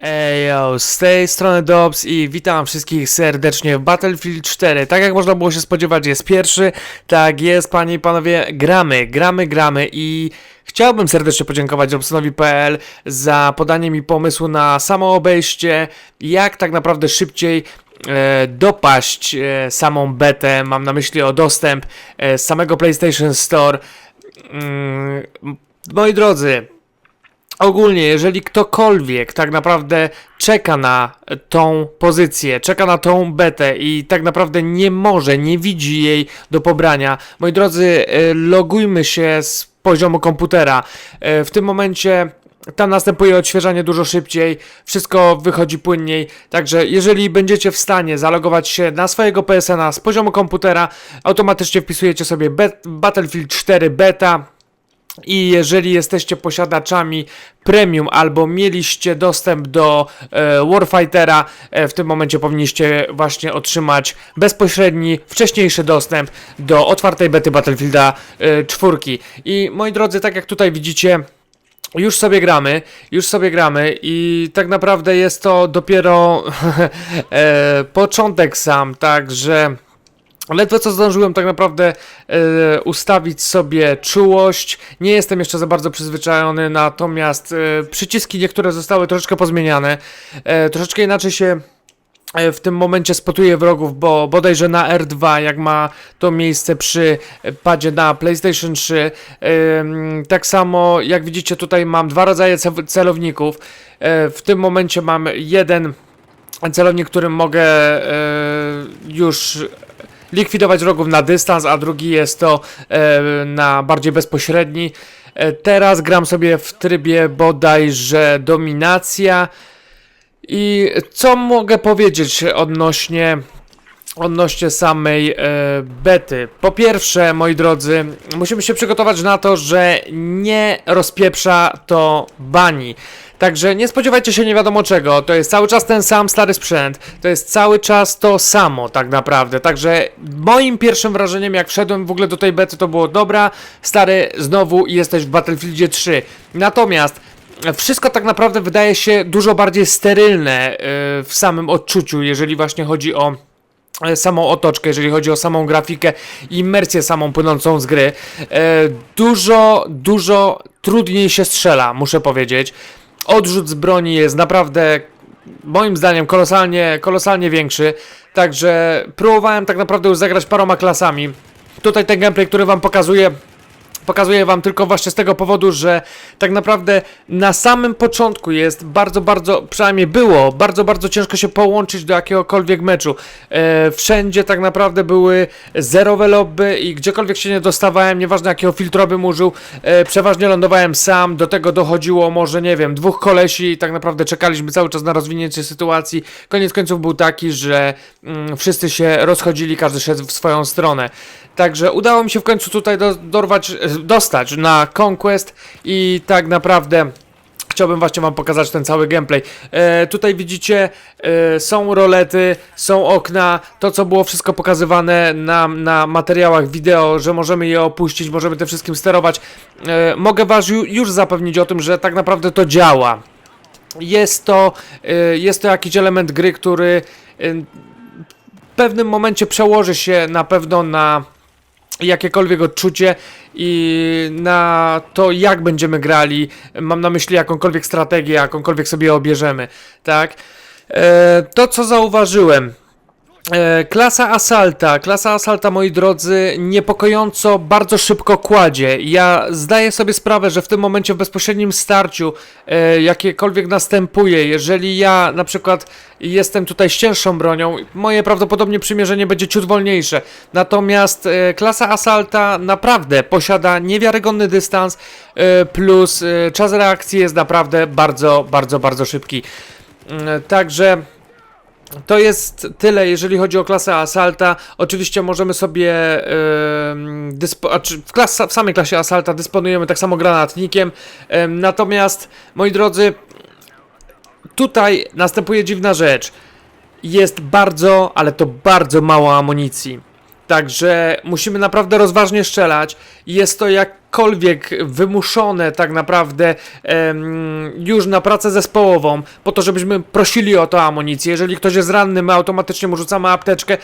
Ejo, z tej strony Dobs i witam wszystkich serdecznie w Battlefield 4. Tak jak można było się spodziewać, jest pierwszy. Tak jest, panie i panowie, gramy, gramy, gramy i chciałbym serdecznie podziękować Robsonowi.pl za podanie mi pomysłu na samo obejście, jak tak naprawdę szybciej e, dopaść e, samą betę, mam na myśli o dostęp e, z samego PlayStation Store. Mm, moi drodzy, ogólnie, jeżeli ktokolwiek tak naprawdę czeka na tą pozycję, czeka na tą betę i tak naprawdę nie może, nie widzi jej do pobrania, moi drodzy, e, logujmy się z poziomu komputera. E, W tym momencie tam następuje odświeżanie dużo szybciej, wszystko wychodzi płynniej, także jeżeli będziecie w stanie zalogować się na swojego PSN-a z poziomu komputera, automatycznie wpisujecie sobie Battlefield 4 beta, i jeżeli jesteście posiadaczami premium albo mieliście dostęp do e, Warfightera, e, w tym momencie powinniście właśnie otrzymać bezpośredni, wcześniejszy dostęp do otwartej bety Battlefielda e, 4. I moi drodzy, tak jak tutaj widzicie, już sobie gramy, już sobie gramy i tak naprawdę jest to dopiero e, początek sam, także ledwo co zdążyłem tak naprawdę e, ustawić sobie czułość. Nie jestem jeszcze za bardzo przyzwyczajony, natomiast e, przyciski niektóre zostały troszeczkę pozmieniane. E, troszeczkę inaczej się w tym momencie spotuje wrogów, bo bodajże na R2, jak ma to miejsce przy padzie na PlayStation 3. Ym, tak samo, jak widzicie, tutaj mam dwa rodzaje ce- celowników. W tym momencie mam jeden celownik, którym mogę już likwidować wrogów na dystans, a drugi jest to e, na bardziej bezpośredni. E, teraz gram sobie w trybie bodajże dominacja. I co mogę powiedzieć odnośnie odnośnie samej e, bety. Po pierwsze, moi drodzy, musimy się przygotować na to, że nie rozpieprza to bani. Także nie spodziewajcie się nie wiadomo czego. To jest cały czas ten sam stary sprzęt. To jest cały czas to samo, tak naprawdę. Także moim pierwszym wrażeniem, jak wszedłem w ogóle do tej bety, to było dobra, stary, znowu jesteś w Battlefieldzie 3. Natomiast wszystko tak naprawdę wydaje się dużo bardziej sterylne yy, w samym odczuciu, jeżeli właśnie chodzi o e, samą otoczkę, jeżeli chodzi o samą grafikę i imersję samą płynącą z gry. E, dużo, dużo trudniej się strzela, muszę powiedzieć. Odrzut z broni jest naprawdę moim zdaniem kolosalnie, kolosalnie większy. Także próbowałem tak naprawdę już zagrać paroma klasami. Tutaj ten gameplay, który wam pokazuję, Pokazuję wam tylko właśnie z tego powodu, że tak naprawdę na samym początku jest bardzo, bardzo, przynajmniej było, bardzo, bardzo ciężko się połączyć do jakiegokolwiek meczu. E, wszędzie tak naprawdę były zerowe lobby i gdziekolwiek się nie dostawałem, nieważne jakiego filtru bym użył, e, przeważnie lądowałem sam, do tego dochodziło może, nie wiem, dwóch kolesi i tak naprawdę czekaliśmy cały czas na rozwinięcie sytuacji. Koniec końców był taki, że mm, wszyscy się rozchodzili, każdy szedł w swoją stronę. Także udało mi się w końcu tutaj do, dorwać, e, dostać na Conquest i tak naprawdę chciałbym właśnie wam pokazać ten cały gameplay. E, tutaj widzicie, e, są rolety, są okna, to co było wszystko pokazywane na, materiałach wideo, że możemy je opuścić, możemy tym wszystkim sterować. E, mogę was ju, już zapewnić o tym, że tak naprawdę to działa. Jest to, e, jest to jakiś element gry, który e, w pewnym momencie przełoży się na pewno na jakiekolwiek odczucie i na to, jak będziemy grali. Mam na myśli jakąkolwiek strategię, jakąkolwiek sobie obierzemy, tak? E, to, co zauważyłem. E, klasa Asalta, klasa Asalta, moi drodzy, niepokojąco bardzo szybko kładzie. Ja zdaję sobie sprawę, że w tym momencie w bezpośrednim starciu e, jakiekolwiek następuje, jeżeli ja na przykład jestem tutaj z cięższą bronią, moje prawdopodobnie przymierzenie będzie ciut wolniejsze. Natomiast e, klasa Asalta naprawdę posiada niewiarygodny dystans, e, plus e, czas reakcji jest naprawdę bardzo, bardzo, bardzo szybki. Mm, Także to jest tyle, jeżeli chodzi o klasę Asalta. Oczywiście możemy sobie czy w, w samej klasie Asalta dysponujemy tak samo granatnikiem. Em, natomiast, moi drodzy, tutaj następuje dziwna rzecz. Jest bardzo, ale to bardzo mało amunicji. Także musimy naprawdę rozważnie strzelać. Jest to jakkolwiek wymuszone tak naprawdę em, już na pracę zespołową, po to, żebyśmy prosili o to amunicję. Jeżeli ktoś jest ranny, my automatycznie mu rzucamy apteczkę.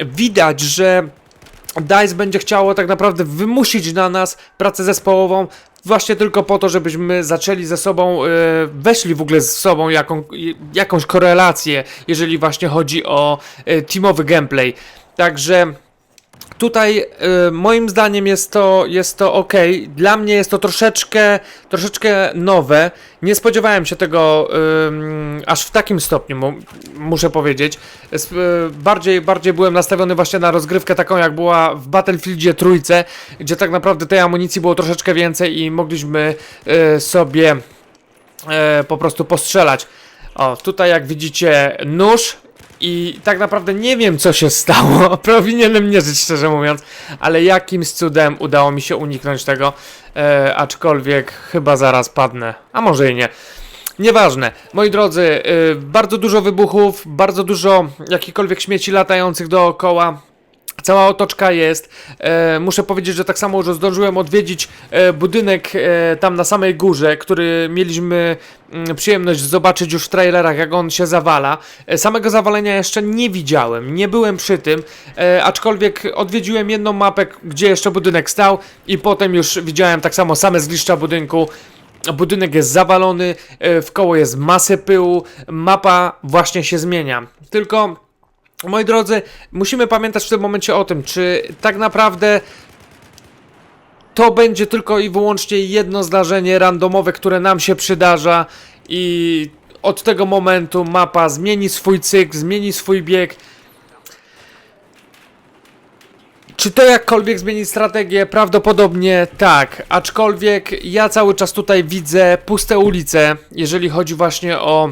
Widać, że DICE będzie chciało tak naprawdę wymusić na nas pracę zespołową właśnie tylko po to, żebyśmy zaczęli ze sobą, e, weszli w ogóle z sobą jaką, jakąś korelację, jeżeli właśnie chodzi o e, teamowy gameplay. Także tutaj e, moim zdaniem jest to, jest to ok. Dla mnie jest to troszeczkę, troszeczkę nowe. Nie spodziewałem się tego ym, aż w takim stopniu, mu, muszę powiedzieć. E, bardziej, bardziej byłem nastawiony właśnie na rozgrywkę taką, jak była w Battlefieldzie trójce, gdzie tak naprawdę tej amunicji było troszeczkę więcej i mogliśmy e, sobie e, po prostu postrzelać. O, tutaj jak widzicie nóż i tak naprawdę nie wiem co się stało, powinienem nie żyć szczerze mówiąc, ale jakimś cudem udało mi się uniknąć tego, e, aczkolwiek chyba zaraz padnę, a może i nie. Nieważne, moi drodzy, y, bardzo dużo wybuchów, bardzo dużo jakichkolwiek śmieci latających dookoła. Cała otoczka jest. E, muszę powiedzieć, że tak samo, że zdążyłem odwiedzić e, budynek e, tam na samej górze, który mieliśmy mm, przyjemność zobaczyć już w trailerach, jak on się zawala. E, samego zawalenia jeszcze nie widziałem, nie byłem przy tym, e, aczkolwiek odwiedziłem jedną mapę, gdzie jeszcze budynek stał i potem już widziałem tak samo same zgliszcza budynku. Budynek jest zawalony, e, w koło jest masę pyłu, mapa właśnie się zmienia. Tylko Moi drodzy, musimy pamiętać w tym momencie o tym, czy tak naprawdę to będzie tylko i wyłącznie jedno zdarzenie randomowe, które nam się przydarza i od tego momentu mapa zmieni swój cykl, zmieni swój bieg. Czy to jakkolwiek zmieni strategię? Prawdopodobnie tak, aczkolwiek ja cały czas tutaj widzę puste ulice, jeżeli chodzi właśnie o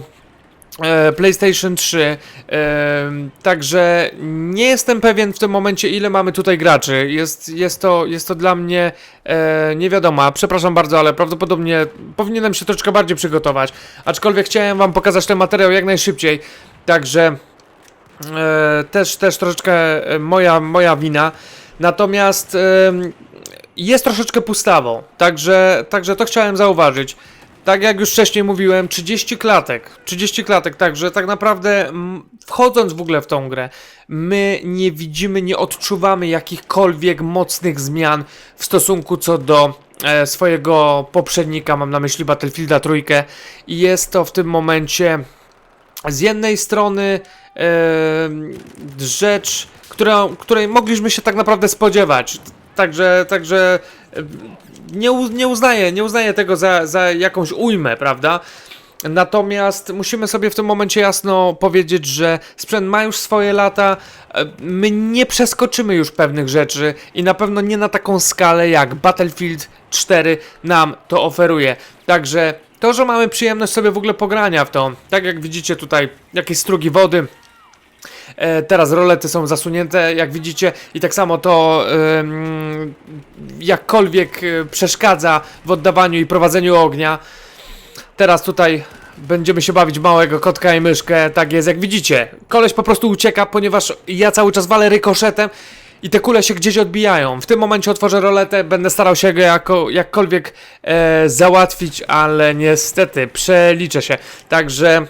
PlayStation 3. E, także nie jestem pewien w tym momencie, ile mamy tutaj graczy. Jest, jest, to, jest to dla mnie e, nie wiadomo. Przepraszam bardzo, ale prawdopodobnie powinienem się troszeczkę bardziej przygotować. Aczkolwiek chciałem Wam pokazać ten materiał jak najszybciej. Także e, też, też troszeczkę e, moja, moja wina. Natomiast jest troszeczkę pustawo. Także, także to chciałem zauważyć. Tak jak już wcześniej mówiłem, 30 klatek. 30 klatek, także tak naprawdę wchodząc w ogóle w tą grę, my nie widzimy, nie odczuwamy jakichkolwiek mocnych zmian w stosunku co do e, swojego poprzednika, mam na myśli Battlefielda trójkę i jest to w tym momencie z jednej strony e, rzecz, która, której mogliśmy się tak naprawdę spodziewać. Także, także e, nie, nie uznaję, nie uznaję tego za, za jakąś ujmę, prawda? Natomiast musimy sobie w tym momencie jasno powiedzieć, że sprzęt ma już swoje lata, e, my nie przeskoczymy już pewnych rzeczy i na pewno nie na taką skalę jak Battlefield 4 nam to oferuje. Także to, że mamy przyjemność sobie w ogóle pogrania w to, tak jak widzicie tutaj jakieś strugi wody, teraz rolety są zasunięte, jak widzicie, i tak samo to jakkolwiek e, przeszkadza w oddawaniu i prowadzeniu ognia. Teraz tutaj będziemy się bawić małego kotka i myszkę, tak jest, jak widzicie. Koleś po prostu ucieka, ponieważ ja cały czas walę rykoszetem i te kule się gdzieś odbijają. W tym momencie otworzę roletę, będę starał się go jako, jakkolwiek e, załatwić, ale niestety przeliczę się. Także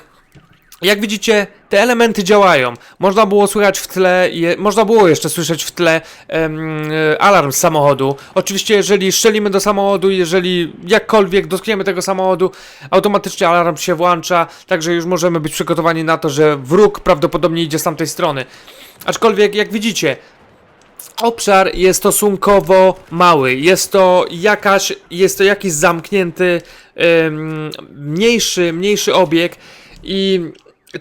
jak widzicie, te elementy działają. Można było słychać w tle, je, można było jeszcze słyszeć w tle em, e, alarm z samochodu. Oczywiście, jeżeli strzelimy do samochodu, jeżeli jakkolwiek dotkniemy tego samochodu, automatycznie alarm się włącza, także już możemy być przygotowani na to, że wróg prawdopodobnie idzie z tamtej strony. Aczkolwiek, jak widzicie, obszar jest stosunkowo mały. Jest to jakaś, jest to jakiś zamknięty, em, mniejszy, mniejszy obieg i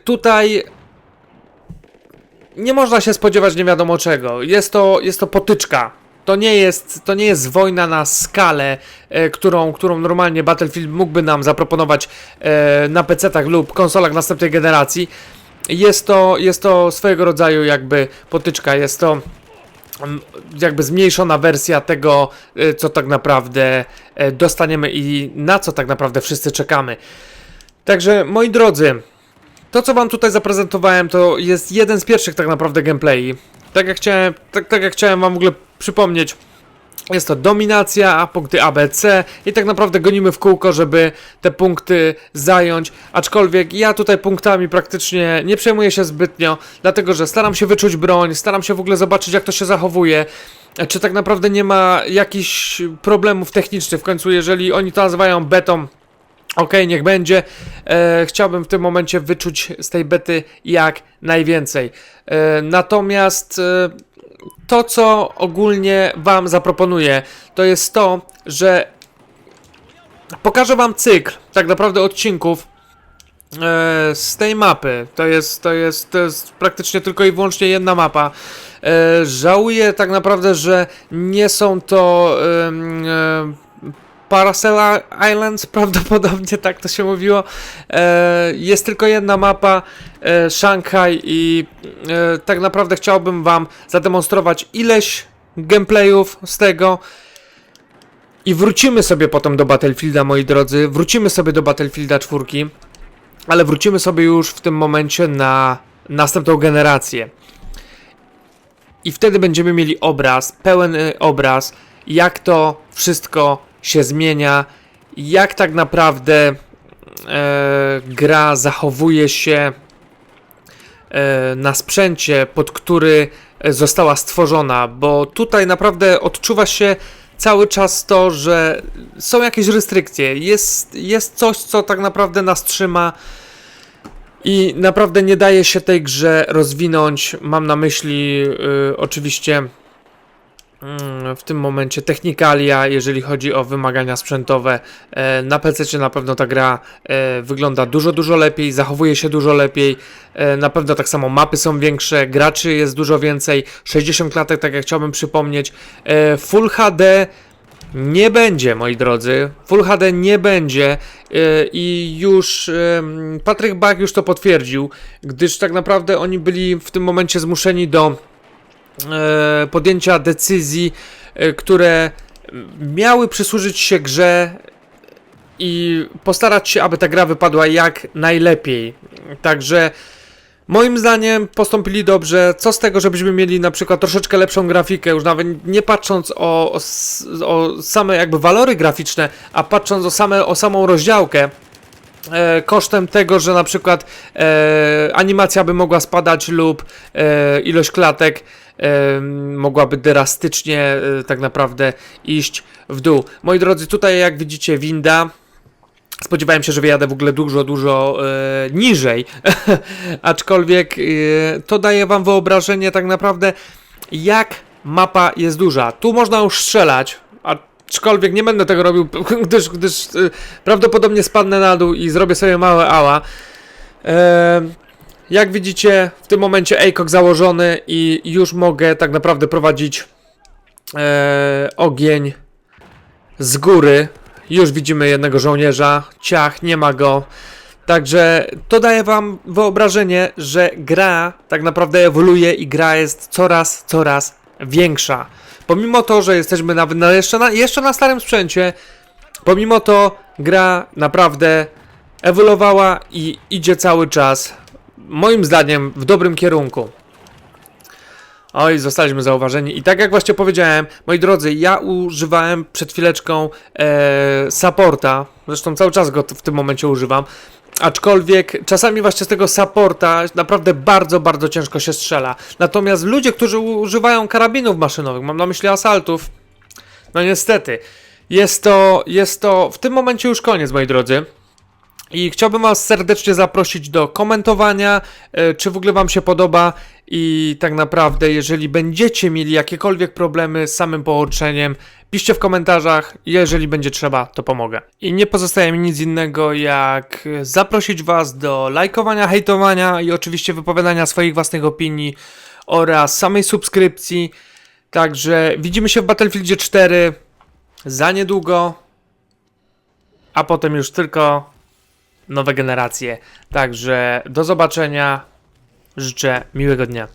tutaj nie można się spodziewać nie wiadomo czego. Jest to, jest to potyczka. To nie jest, to nie jest wojna na skalę, e, którą, którą normalnie Battlefield mógłby nam zaproponować e, na PC-tach lub konsolach następnej generacji. Jest to, jest to swojego rodzaju jakby potyczka. Jest to jakby zmniejszona wersja tego, e, co tak naprawdę e, dostaniemy i na co tak naprawdę wszyscy czekamy. Także moi drodzy, To, co wam tutaj zaprezentowałem, to jest jeden z pierwszych tak naprawdę gameplayi. Tak jak chciałem, tak, tak jak chciałem wam w ogóle przypomnieć, jest to dominacja, punkty ABC i tak naprawdę gonimy w kółko, żeby te punkty zająć. Aczkolwiek ja tutaj punktami praktycznie nie przejmuję się zbytnio, dlatego że staram się wyczuć broń, staram się w ogóle zobaczyć jak to się zachowuje. Czy tak naprawdę nie ma jakichś problemów technicznych w końcu, jeżeli oni to nazywają betą, Okej, niech będzie. E, chciałbym w tym momencie wyczuć z tej bety jak najwięcej. E, natomiast e, to, co ogólnie Wam zaproponuję, to jest to, że pokażę Wam cykl tak naprawdę odcinków e, z tej mapy. To jest, to, jest, to jest praktycznie tylko i wyłącznie jedna mapa. E, żałuję tak naprawdę, że nie są to. em, e, Paracel Islands, prawdopodobnie tak to się mówiło. E, jest tylko jedna mapa, e, Szanghaj i e, tak naprawdę chciałbym wam zademonstrować ileś gameplayów z tego i wrócimy sobie potem do Battlefielda, moi drodzy, wrócimy sobie do Battlefielda 4, ale wrócimy sobie już w tym momencie na następną generację. I wtedy będziemy mieli obraz, pełen obraz, jak to wszystko się zmienia, jak tak naprawdę e, gra zachowuje się e, na sprzęcie, pod który została stworzona, bo tutaj naprawdę odczuwa się cały czas to, że są jakieś restrykcje, jest, jest coś, co tak naprawdę nas trzyma i naprawdę nie daje się tej grze rozwinąć. Mam na myśli y, oczywiście w tym momencie technikalia, jeżeli chodzi o wymagania sprzętowe. E, Na PC na pewno ta gra e, wygląda dużo, dużo lepiej, zachowuje się dużo lepiej. E, Na pewno tak samo mapy są większe, graczy jest dużo więcej. 60 klatek, tak jak chciałbym przypomnieć. Full HD nie będzie, moi drodzy. Full HD nie będzie i już Patryk Bach już to potwierdził, gdyż tak naprawdę oni byli w tym momencie zmuszeni do podjęcia decyzji, e, które miały przysłużyć się grze i postarać się, aby ta gra wypadła jak najlepiej. Także moim zdaniem postąpili dobrze. Co z tego, żebyśmy mieli na przykład troszeczkę lepszą grafikę, już nawet nie patrząc o, o, o same jakby walory graficzne, a patrząc o, same, o samą rozdziałkę. E, kosztem tego, że na przykład e, animacja by mogła spadać lub e, ilość klatek e, mogłaby drastycznie e, tak naprawdę iść w dół. Moi drodzy, tutaj jak widzicie winda. Spodziewałem się, że wyjadę w ogóle dużo, dużo e, niżej, aczkolwiek e, to daje wam wyobrażenie tak naprawdę jak mapa jest duża. Tu można już strzelać, aczkolwiek nie będę tego robił, gdyż, gdyż e, prawdopodobnie spadnę na dół i zrobię sobie małe ała. E, jak widzicie, w tym momencie ACOG założony i już mogę tak naprawdę prowadzić e, ogień z góry. Już widzimy jednego żołnierza, ciach, nie ma go. Także to daje wam wyobrażenie, że gra tak naprawdę ewoluuje i gra jest coraz, coraz większa. Pomimo to, że jesteśmy nawet na, jeszcze, na, jeszcze na starym sprzęcie, pomimo to gra naprawdę ewoluowała i idzie cały czas, moim zdaniem, w dobrym kierunku. Oj, zostaliśmy zauważeni. I tak jak właśnie powiedziałem, moi drodzy, ja używałem przed chwileczką e, supporta. Zresztą cały czas go w tym momencie używam. Aczkolwiek czasami właśnie z tego supporta naprawdę bardzo, bardzo ciężko się strzela. Natomiast ludzie, którzy używają karabinów maszynowych, mam na myśli asaltów, no niestety, jest to, jest to w tym momencie już koniec, moi drodzy. I chciałbym Was serdecznie zaprosić do komentowania, e, czy w ogóle Wam się podoba i tak naprawdę, jeżeli będziecie mieli jakiekolwiek problemy z samym połączeniem, piszcie w komentarzach, jeżeli będzie trzeba, to pomogę. I nie pozostaje mi nic innego, jak zaprosić Was do lajkowania, hejtowania i oczywiście wypowiadania swoich własnych opinii oraz samej subskrypcji. Także widzimy się w Battlefieldzie 4 za niedługo, a potem już tylko nowe generacje. Także do zobaczenia. Życzę miłego dnia.